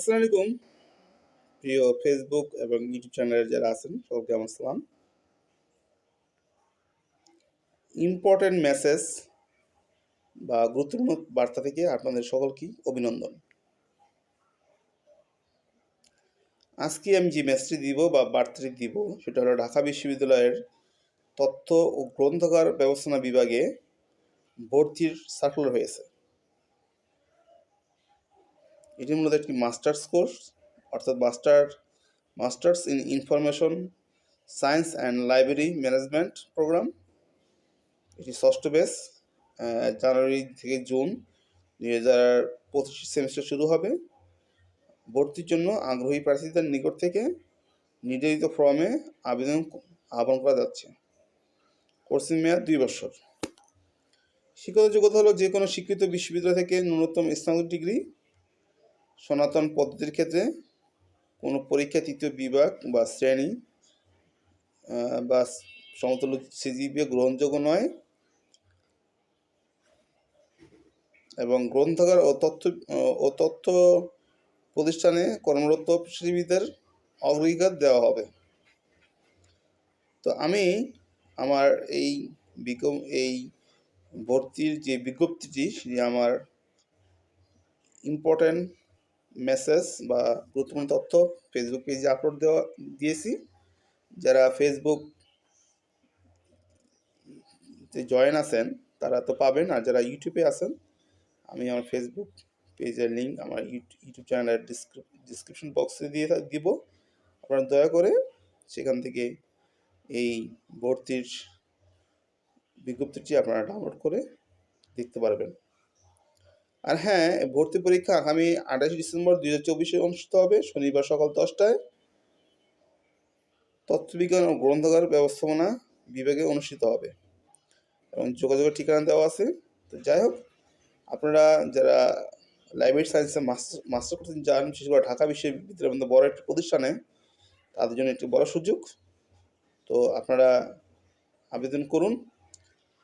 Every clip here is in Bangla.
আসসালামু আলাইকুম। প্রিয় ফেসবুক এবং ইউটিউব চ্যানেলের যারা আছেন সকলকে আমার সালাম। ইম্পর্টেন্ট মেসেজ বা গুরুত্বপূর্ণ বার্তা থেকে আপনাদের সকলকেই অভিনন্দন। আজকে আমি যে মেসেজটি দিব বা বার্তাটি দিব, সেটা হলো ঢাকা বিশ্ববিদ্যালয়ের তথ্য ও গ্রন্থাগার ব্যবস্থাপনা বিভাগে ভর্তির সার্কুলার হয়েছে। এটি মূলত একটি মাস্টার্স কোর্স অর্থাৎ master masters in information science and library management program এটি ষষ্ঠ বেস জানুয়ারি থেকে জুন দুই হাজার পঁচিশ সেমিস্টার শুরু হবে। ভর্তির জন্য আগ্রহী প্রার্থীদের নিকট থেকে নির্ধারিত ফর্মে আবেদন আহ্বান করা যাচ্ছে। কোর্সের মেয়াদ দুই বছর। শিক্ষাগত যোগ্যতা হলো যে কোনো স্বীকৃত বিশ্ববিদ্যালয় থেকে ন্যূনতম স্নাতক ডিগ্রি সনাতন পদ্ধতির ক্ষেত্রে কোনো পরীক্ষা তৃতীয় বিভাগ বা শ্রেণি বা সমতুল্য সিজিপিএ গ্রহণযোগ্য নয় এবং গ্রন্থাগার ও তথ্য ও তথ্য প্রতিষ্ঠানে কর্মরত পেশাজীবীদের অগ্রাধিকার দেওয়া হবে। তো আমি আমার এই বিজ্ঞ এই ভর্তির যে বিজ্ঞপ্তিটি, সেটি আমার ইম্পর্ট্যান্ট মেসেজ বা গুরুত্বপূর্ণ তথ্য ফেসবুক পেজে আপলোড দেওয়া, দিয়েছি। যারা ফেসবুক যে জয়েন আছেন, তারা তো পাবেন। আর যারা ইউটিউবে আছেন, আমি আমার ফেসবুক পেজের লিঙ্ক আমার ইউটিউব চ্যানেলের ডিসক্রিপশন বক্সে দিয়ে দিব। আপনারা দয়া করে সেখান থেকে এই ভর্তির বিজ্ঞপ্তিটি আপনারা ডাউনলোড করে দেখতে পারবেন। আর হ্যাঁ ভর্তি পরীক্ষা আগামী আঠাশে ডিসেম্বর দুই হাজার চব্বিশে অনুষ্ঠিত হবে, শনিবার সকাল দশটায়। তথ্যবিজ্ঞান ও গ্রন্থাগার ব্যবস্থাপনা বিভাগে অনুষ্ঠিত হবে। এবং যোগাযোগের ঠিকানা দেওয়া আছে। তো যাই হোক, আপনারা যারা লাইব্রেরি সায়েন্সে মাস্টার মাস্টার করতে যান, বিশেষ করে ঢাকা বিশ্ববিদ্যালয়ের মধ্যে বড় একটি প্রতিষ্ঠানে, তাদের জন্য একটি বড় সুযোগ। তো আপনারা আবেদন করুন।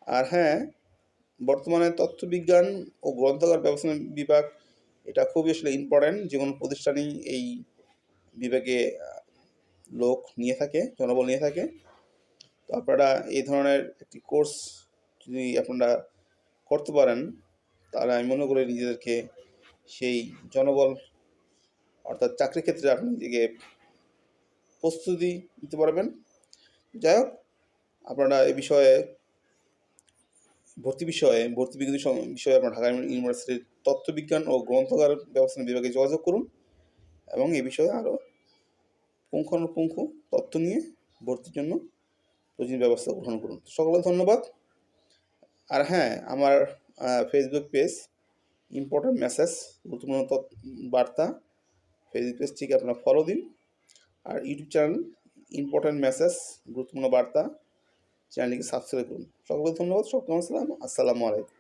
আর হ্যাঁ বর্তমানে তথ্যবিজ্ঞান ও গ্রন্থাগার ব্যবস্থা বিভাগ এটা খুবই আসলে ইম্পর্ট্যান্ট যে কোনো প্রতিষ্ঠানই এই বিভাগে লোক নিয়ে থাকে, জনবল নিয়ে থাকে। তো আপনারা এই ধরনের একটি কোর্স যদি আপনারা করতে পারেন, তাহলে আমি মনে করি নিজেদেরকে সেই জনবল অর্থাৎ চাকরির ক্ষেত্রে আপনি নিজেকে প্রস্তুতি নিতে পারবেন। যাই হোক, আপনারা এ বিষয়ে ভর্তি বিষয়ে, ভর্তি বিজ্ঞপ্তি বিষয়ে আপনার ঢাকা ইউনিভার্সিটির তত্ত্ববিজ্ঞান ও গ্রন্থাগার ব্যবস্থা বিভাগে যোগাযোগ করুন এবং এ বিষয়ে আরও পুঙ্খানুপুঙ্খ তথ্য নিয়ে ভর্তির জন্য প্রয়োজনীয় ব্যবস্থা গ্রহণ করুন। সকলে ধন্যবাদ। আর হ্যাঁ আমার ফেসবুক পেজ ইম্পর্ট্যান্ট মেসেজ গুরুত্বপূর্ণ বার্তা ফেসবুক পেজটিকে আপনারা ফলো দিন। আর ইউটিউব চ্যানেল ইম্পর্ট্যান্ট মেসেজ গুরুত্বপূর্ণ বার্তা চ্যানেলটিকে সাবস্ক্রাইব করুন। সকলকে ধন্যবাদ সকল আসসালাম আসসালামু আলাইকুম।